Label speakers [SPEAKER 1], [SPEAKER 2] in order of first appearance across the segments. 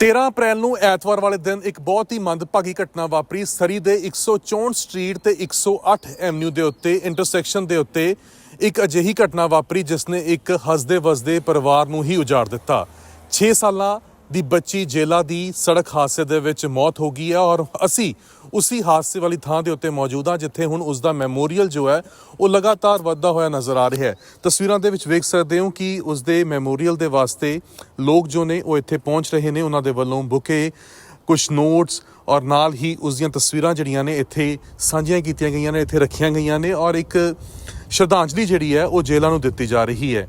[SPEAKER 1] 13 ਅਪ੍ਰੈਲ ਨੂੰ ਐਤਵਾਰ ਵਾਲੇ ਦਿਨ ਇੱਕ ਬਹੁਤ ਹੀ ਮੰਦਭਾਗੀ ਘਟਨਾ ਵਾਪਰੀ। ਸਰੀ ਦੇ 164 ਸਟਰੀਟ ਤੇ 108 ਐਵਨਿਊ ਦੇ ਉੱਤੇ, ਇੰਟਰਸੈਕਸ਼ਨ ਦੇ ਉੱਤੇ ਇੱਕ ਅਜਿਹੀ ਘਟਨਾ ਵਾਪਰੀ ਜਿਸ ਨੇ ਇੱਕ ਹੱਸਦੇ ਵਸਦੇ ਪਰਿਵਾਰ ਨੂੰ ਹੀ ਉਜਾੜ ਦਿੱਤਾ। 6 ਸਾਲਾਂ ਦੀ ਬੱਚੀ ਜੇਲਾ ਦੀ ਸੜਕ ਹਾਦਸੇ ਦੇ ਵਿੱਚ ਮੌਤ ਹੋ ਗਈ ਹੈ ਔਰ ਅਸੀਂ ਉਸੇ ਹਾਦਸੇ ਵਾਲੀ ਥਾਂ ਦੇ ਉੱਤੇ ਮੌਜੂਦ ਹਾਂ, ਜਿੱਥੇ ਹੁਣ ਉਸ ਦਾ ਮੈਮੋਰੀਅਲ ਜੋ ਹੈ, ਉਹ ਲਗਾਤਾਰ ਵੱਧਦਾ ਹੋਇਆ ਨਜ਼ਰ ਆ ਰਿਹਾ ਹੈ। ਤਸਵੀਰਾਂ ਦੇ ਵਿੱਚ ਵੇਖ ਸਕਦੇ ਹੋ ਕਿ ਉਸ ਦੇ ਮੈਮੋਰੀਅਲ ਦੇ ਵਾਸਤੇ ਲੋਕ ਜੋ ਨੇ, ਉਹ ਇੱਥੇ ਪਹੁੰਚ ਰਹੇ ਨੇ। ਉਹਨਾਂ ਦੇ ਵੱਲੋਂ ਬੁਕੇ ਕੁਝ ਨੋਟਸ ਔਰ ਨਾਲ ਹੀ ਉਸ ਦੀਆਂ ਤਸਵੀਰਾਂ ਜਿਹੜੀਆਂ ਨੇ, ਇੱਥੇ ਸਾਂਝੀਆਂ ਕੀਤੀਆਂ ਗਈਆਂ ਨੇ, ਇੱਥੇ ਰੱਖੀਆਂ ਗਈਆਂ ਨੇ ਔਰ ਇੱਕ ਸ਼ਰਧਾਂਜਲੀ ਜਿਹੜੀ ਹੈ ਉਹ ਜੇਲ੍ਹਾਂ ਨੂੰ ਦਿੱਤੀ ਜਾ ਰਹੀ ਹੈ।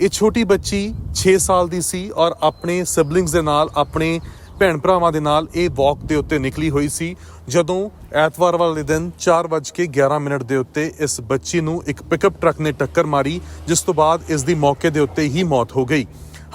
[SPEAKER 1] ਇਹ ਛੋਟੀ ਬੱਚੀ 6 ਸਾਲ ਦੀ ਸੀ ਔਰ ਆਪਣੇ ਸਿਬਲਿੰਗਸ ਦੇ ਨਾਲ, ਆਪਣੇ ਭੈਣ ਭਰਾਵਾਂ ਦੇ ਨਾਲ ਇਹ ਵਾਕ ਦੇ ਉੱਤੇ ਨਿਕਲੀ ਹੋਈ ਸੀ। ਜਦੋਂ ਐਤਵਾਰ ਵਾਲੇ ਦਿਨ 4:11 ਮਿੰਟ ਦੇ ਉੱਤੇ ਇਸ ਬੱਚੀ ਨੂੰ ਇੱਕ ਪਿਕਅਪ ਟਰੱਕ ਨੇ ਟੱਕਰ ਮਾਰੀ, ਜਿਸ ਤੋਂ ਬਾਅਦ ਇਸ ਦੀ ਮੌਕੇ ਦੇ ਉੱਤੇ ਹੀ ਮੌਤ ਹੋ ਗਈ।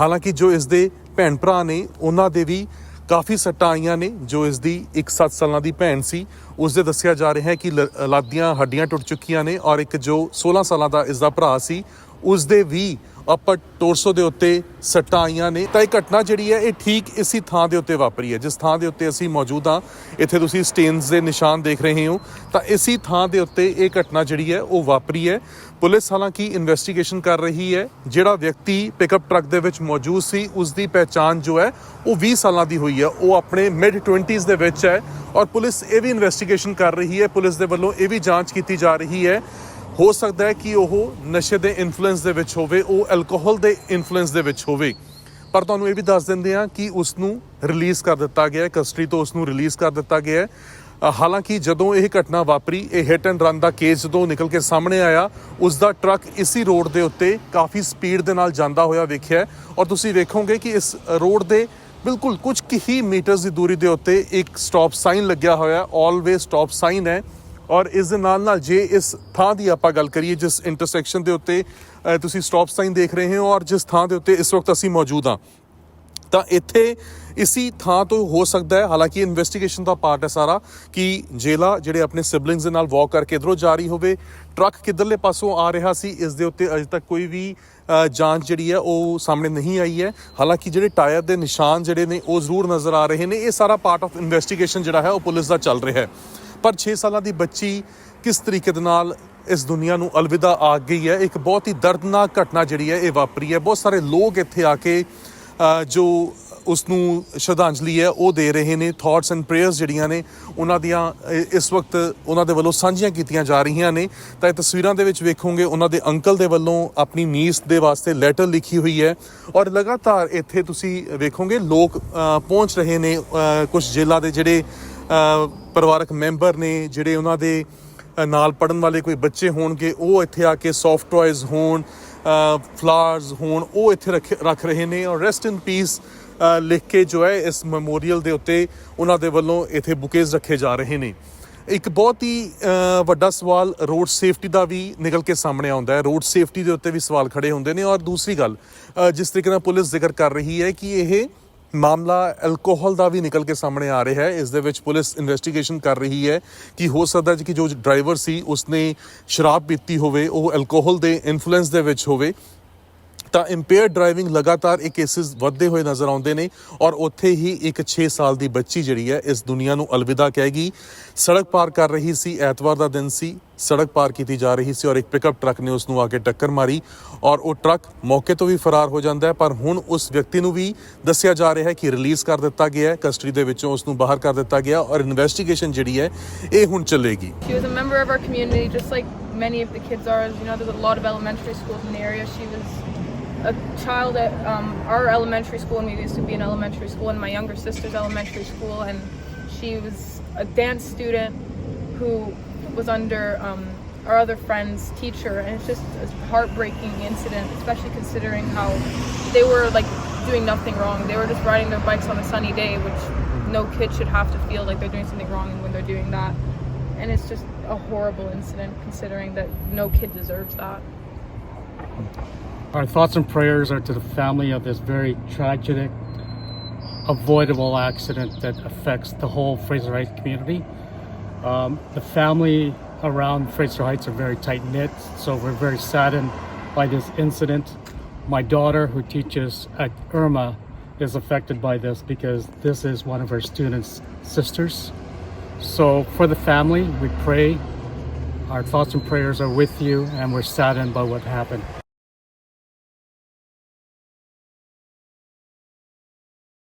[SPEAKER 1] ਹਾਲਾਂਕਿ ਜੋ ਇਸ ਦੇ ਭੈਣ ਭਰਾ ਨੇ, ਉਹਨਾਂ ਦੇ ਵੀ ਕਾਫੀ ਸੱਟਾਂ ਆਈਆਂ ਨੇ, ਜੋ ਇਸ ਦੀ ਇੱਕ 7 ਸਾਲਾਂ ਦੀ ਭੈਣ ਸੀ। ਉਸ ਦੇ ਦੱਸਿਆ ਜਾ ਰਿਹਾ ਹੈ ਕਿ ਲ- ਲੱਤ ਦੀਆਂ ਹੱਡੀਆਂ ਟੁੱਟ ਚੁੱਕੀਆਂ ਨੇ ਔਰ ਇੱਕ ਜੋ 16 ਸਾਲਾਂ ਦਾ ਇਸ ਦਾ ਭਰਾ ਸੀ ਉਸ ਦੇ ਵੀ ਅਪਰ ਟੋਰਸੋ ਦੇ ਉੱਤੇ ਸੱਟਾਂ ਆਈਆਂ ਨੇ। ਤਾਂ ਇਹ ਘਟਨਾ ਜਿਹੜੀ ਹੈ, ਇਹ ਠੀਕ ਇਸੇ ਥਾਂ ਦੇ ਉੱਤੇ ਵਾਪਰੀ ਹੈ। ਜਿਸ ਥਾਂ ਦੇ ਉੱਤੇ ਅਸੀਂ ਮੌਜੂਦ ਹਾਂ, ਇੱਥੇ ਤੁਸੀਂ ਸਟੇਨਸ ਦੇ ਨਿਸ਼ਾਨ ਦੇਖ ਰਹੇ ਹੋ। ਤਾਂ ਇਸੇ ਥਾਂ ਦੇ ਉੱਤੇ ਇਹ ਘਟਨਾ ਜਿਹੜੀ ਹੈ, ਉਹ ਵਾਪਰੀ ਹੈ। ਪੁਲਿਸ ਹਾਲਾਂਕਿ ਇਨਵੈਸਟੀਗੇਸ਼ਨ ਕਰ ਰਹੀ ਹੈ। ਜਿਹੜਾ ਵਿਅਕਤੀ ਪਿਕਅਪ ਟਰੱਕ ਦੇ ਵਿੱਚ ਮੌਜੂਦ ਸੀ ਉਸ ਦੀ ਪਹਿਚਾਣ ਜੋ ਹੈ, ਉਹ 20 ਸਾਲਾਂ ਦੀ ਹੋਈ ਹੈ। ਉਹ ਆਪਣੇ ਮਿਡ 20s ਦੇ ਵਿੱਚ ਹੈ ਔਰ ਪੁਲਿਸ ਇਹ ਵੀ ਇਨਵੈਸਟੀਗੇਸ਼ਨ ਕਰ ਰਹੀ ਹੈ। ਪੁਲਿਸ ਦੇ ਵੱਲੋਂ ਇਹ ਵੀ ਜਾਂਚ ਕੀਤੀ ਜਾ ਰਹੀ ਹੈ ਹੋ ਸਕਦਾ ਹੈ ਕਿ ਉਹ ਨਸ਼ੇ ਦੇ ਇਨਫਲੂਐਂਸ ਦੇ ਵਿੱਚ ਹੋਵੇ, ਉਹ ਐਲਕੋਹਲ ਦੇ ਇਨਫਲੂਐਂਸ ਦੇ ਵਿੱਚ ਹੋਵੇ। ਪਰ ਤੁਹਾਨੂੰ ਇਹ ਵੀ ਦੱਸ ਦਿੰਦੇ ਹਾਂ ਕਿ ਉਸ ਨੂੰ ਰਿਲੀਜ਼ ਕਰ ਦਿੱਤਾ ਗਿਆ ਹੈ, ਕਸਟਡੀ ਤੋਂ ਉਸ ਨੂੰ ਰਿਲੀਜ਼ ਕਰ ਦਿੱਤਾ ਗਿਆ ਹੈ। ਹਾਲਾਂਕਿ ਜਦੋਂ ਇਹ ਘਟਨਾ ਵਾਪਰੀ, ਇਹ ਹਿੱਟ ਐਂਡ ਰਨ ਦਾ ਕੇਸ ਜਦੋਂ ਨਿਕਲ ਕੇ ਸਾਹਮਣੇ ਆਇਆ ਉਸ ਦਾ ਟਰੱਕ ਇਸੀ ਰੋਡ ਦੇ ਉੱਤੇ ਕਾਫੀ ਸਪੀਡ ਦੇ ਨਾਲ ਜਾਂਦਾ ਹੋਇਆ ਵੇਖਿਆ ਔਰ ਤੁਸੀਂ ਵੇਖੋਗੇ ਕਿ ਇਸ ਰੋਡ ਦੇ ਬਿਲਕੁਲ ਕੁਝ ਕੁ ਹੀ ਮੀਟਰਸ ਦੀ ਦੂਰੀ ਦੇ ਉੱਤੇ ਇੱਕ ਸਟਾਪ ਸਾਈਨ ਲੱਗਿਆ ਹੋਇਆ ਆਲਵੇਸ ਸਟਾਪ ਸਾਈਨ ਹੈ। ਔਰ ਇਸ ਦੇ ਨਾਲ ਨਾਲ ਜੇ ਇਸ ਥਾਂ ਦੀ ਆਪਾਂ ਗੱਲ ਕਰੀਏ, ਜਿਸ ਇੰਟਰਸੈਕਸ਼ਨ ਦੇ ਉੱਤੇ ਤੁਸੀਂ ਸਟਾਪ ਸਾਈਨ ਦੇਖ ਰਹੇ ਹੋ ਔਰ ਜਿਸ ਥਾਂ ਦੇ ਉੱਤੇ ਇਸ ਵਕਤ ਅਸੀਂ ਮੌਜੂਦ ਹਾਂ, ਤਾਂ ਇੱਥੇ ਇਸੀ ਥਾਂ ਤੋਂ ਹੋ ਸਕਦਾ ਹੈ, ਹਾਲਾਂਕਿ ਇਨਵੈਸਟੀਗੇਸ਼ਨ ਦਾ ਪਾਰਟ ਹੈ ਸਾਰਾ, ਕਿ ਜੇਲਾ ਜਿਹੜੇ ਆਪਣੇ ਸਿਬਲਿੰਗਸ ਦੇ ਨਾਲ ਵਾਕ ਕਰਕੇ ਇਧਰੋਂ ਜਾ ਰਹੀ ਹੋਵੇ ਟਰੱਕ ਕਿੱਧਰਲੇ ਪਾਸੋਂ ਆ ਰਿਹਾ ਸੀ, ਇਸ ਦੇ ਉੱਤੇ ਅਜੇ ਤੱਕ ਕੋਈ ਵੀ ਜਾਂਚ ਜਿਹੜੀ ਹੈ ਉਹ ਸਾਹਮਣੇ ਨਹੀਂ ਆਈ ਹੈ, ਹਾਲਾਂਕਿ ਜਿਹੜੇ ਟਾਇਰ ਦੇ ਨਿਸ਼ਾਨ ਜਿਹੜੇ ਨੇ ਉਹ ਜ਼ਰੂਰ ਨਜ਼ਰ ਆ ਰਹੇ ਨੇ, ਇਹ ਸਾਰਾ ਪਾਰਟ ਆਫ ਇਨਵੈਸਟੀਗੇਸ਼ਨ ਜਿਹੜਾ ਹੈ ਉਹ ਪੁਲਿਸ ਦਾ ਚੱਲ ਰਿਹਾ ਹੈ। ਪਰ 6 ਸਾਲਾਂ ਦੀ ਬੱਚੀ ਕਿਸ ਤਰੀਕੇ ਦੇ ਨਾਲ ਇਸ ਦੁਨੀਆ ਨੂੰ ਅਲਵਿਦਾ ਆ ਗਈ ਹੈ? ਇੱਕ ਬਹੁਤ ਹੀ ਦਰਦਨਾਕ ਘਟਨਾ ਜਿਹੜੀ ਹੈ ਇਹ ਵਾਪਰੀ ਹੈ। ਬਹੁਤ ਸਾਰੇ ਲੋਕ ਇੱਥੇ ਆ ਕੇ ਜੋ ਉਸ ਨੂੰ ਸ਼ਰਧਾਂਜਲੀ ਹੈ, ਉਹ ਦੇ ਰਹੇ ਨੇ। ਥਾਟਸ ਐਂਡ ਪ੍ਰੇਅਰਸ ਜਿਹੜੀਆਂ ਨੇ, ਉਹਨਾਂ ਦੀਆਂ ਇਸ ਵਕਤ ਉਹਨਾਂ ਦੇ ਵੱਲੋਂ ਸਾਂਝੀਆਂ ਕੀਤੀਆਂ ਜਾ ਰਹੀਆਂ ਨੇ। ਤਾਂ ਇਹ ਤਸਵੀਰਾਂ ਦੇ ਵਿੱਚ ਵੇਖੋਗੇ, ਉਹਨਾਂ ਦੇ ਅੰਕਲ ਦੇ ਵੱਲੋਂ ਆਪਣੀ ਨੀਸ ਦੇ ਵਾਸਤੇ ਲੈਟਰ ਲਿਖੀ ਹੋਈ ਹੈ। ਔਰ ਲਗਾਤਾਰ ਇੱਥੇ ਤੁਸੀਂ ਵੇਖੋਗੇ, ਲੋਕ ਪਹੁੰਚ ਰਹੇ ਨੇ ਕੁਝ ਜੇਲ੍ਹਾਂ ਦੇ ਜਿਹੜੇ ਪਰਿਵਾਰਕ ਮੈਂਬਰ ਨੇ ਜਿਹੜੇ ਉਹਨਾਂ ਦੇ ਨਾਲ ਪੜਨ ਵਾਲੇ ਕੋਈ ਬੱਚੇ ਹੋਣਗੇ, ਉਹ ਇੱਥੇ ਆ ਕੇ ਸੌਫਟ ਟੌਇਜ਼ ਹੋਣ ਫਲਾਵਰਸ ਹੋਣ, ਉਹ ਇੱਥੇ ਰੱਖ ਰੱਖ ਰਹੇ ਨੇ ਔਰ ਰੈਸਟ ਇਨ ਪੀਸ ਲਿਖ ਕੇ ਜੋ ਹੈ ਇਸ ਮੈਮੋਰੀਅਲ ਦੇ ਉੱਤੇ ਉਹਨਾਂ ਦੇ ਵੱਲੋਂ ਇੱਥੇ ਬੁਕੇਜ਼ ਰੱਖੇ ਜਾ ਰਹੇ ਨੇ। ਇੱਕ ਬਹੁਤ ਹੀ ਵੱਡਾ ਸਵਾਲ ਰੋਡ ਸੇਫਟੀ ਦਾ ਵੀ ਨਿਕਲ ਕੇ ਸਾਹਮਣੇ ਆਉਂਦਾ ਹੈ। ਰੋਡ ਸੇਫਟੀ ਦੇ ਉੱਤੇ ਵੀ ਸਵਾਲ ਖੜੇ ਹੁੰਦੇ ਨੇ ਔਰ ਦੂਸਰੀ ਗੱਲ ਜਿਸ ਤਰੀਕੇ ਨਾਲ ਪੁਲਿਸ ਜ਼ਿਕਰ ਕਰ ਰਹੀ ਹੈ ਕਿ ਇਹ ਮਾਮਲਾ ਐਲਕੋਹਲ ਦਾ ਵੀ ਨਿਕਲ ਕੇ ਸਾਹਮਣੇ ਆ ਰਿਹਾ ਹੈ। ਇਸ ਦੇ ਵਿੱਚ ਪੁਲਿਸ ਇਨਵੈਸਟੀਗੇਸ਼ਨ ਕਰ ਰਹੀ ਹੈ ਕਿ ਹੋ ਸਕਦਾ ਹੈ ਕਿ ਜੋ ਡਰਾਈਵਰ ਸੀ, ਉਸਨੇ ਸ਼ਰਾਬ ਪੀਤੀ ਹੋਵੇ, ਉਹ ਐਲਕੋਹਲ ਦੇ ਇਨਫਲੂਐਂਸ ਦੇ ਵਿੱਚ ਹੋਵੇ। ਤਾਂ ਇੰਪੇਅਰਡ ਡਰਾਈਵਿੰਗ ਲਗਾਤਾਰ ਇਹ ਕੇਸਿਸ ਵੱਧਦੇ ਹੋਏ ਨਜ਼ਰ ਆਉਂਦੇ ਨੇ ਔਰ ਉੱਥੇ ਹੀ ਇੱਕ 6 ਸਾਲ ਦੀ ਬੱਚੀ ਜਿਹੜੀ ਹੈ ਇਸ ਦੁਨੀਆ ਨੂੰ ਅਲਵਿਦਾ ਕਹੇਗੀ ਸੜਕ ਪਾਰ ਕਰ ਰਹੀ ਸੀ ਐਤਵਾਰ ਦਾ ਦਿਨ ਸੀ ਸੜਕ ਪਾਰ ਕੀਤੀ ਜਾ ਰਹੀ ਸੀ ਔਰ ਇੱਕ ਪਿਕਅਪ ਟਰੱਕ ਨੇ ਉਸ ਨੂੰ ਆ ਕੇ ਟੱਕਰ ਮਾਰੀ ਔਰ ਉਹ ਟਰੱਕ ਮੌਕੇ ਤੋਂ ਵੀ ਫਰਾਰ ਹੋ ਜਾਂਦਾ ਹੈ ਪਰ ਹੁਣ ਉਸ ਵਿਅਕਤੀ ਨੂੰ ਵੀ ਦੱਸਿਆ ਜਾ ਰਿਹਾ ਹੈ ਕਿ ਰਿਲੀਜ਼ ਕਰ ਦਿੱਤਾ ਗਿਆ ਹੈ ਕਸਟਡੀ ਦੇ ਵਿੱਚੋਂ ਉਸ ਨੂੰ ਬਾਹਰ ਕਰ ਦਿੱਤਾ ਗਿਆ ਔਰ ਇਨਵੈਸਟੀਗੇਸ਼ਨ ਜਿਹੜੀ ਹੈ ਇਹ ਹੁਣ ਚੱਲੇਗੀ
[SPEAKER 2] She was a member of our community, just like many of the kids are. You know, there's a lot of elementary schools in the area. She was a child at um, our elementary school, and we used to be in elementary school, and my younger sister's elementary school, and she was a dance student who was under um, our other friend's teacher, and it's just a heartbreaking incident, especially considering how they were like doing nothing wrong. They were just riding their bikes on a sunny day, which no kid should have to feel like they're doing something wrong when they're doing that. And it's just a horrible incident considering that no kid deserves that.
[SPEAKER 3] Our thoughts and prayers are to the family of this very tragic, avoidable accident that affects the whole Fraser Heights community. Um, the family around Fraser Heights are very tight knit, so we're very saddened by this incident. My daughter, who teaches at Irma, is affected by this because this is one of her students' sisters. So, for the family, we pray. Our thoughts and prayers are with you, and we're saddened by what happened.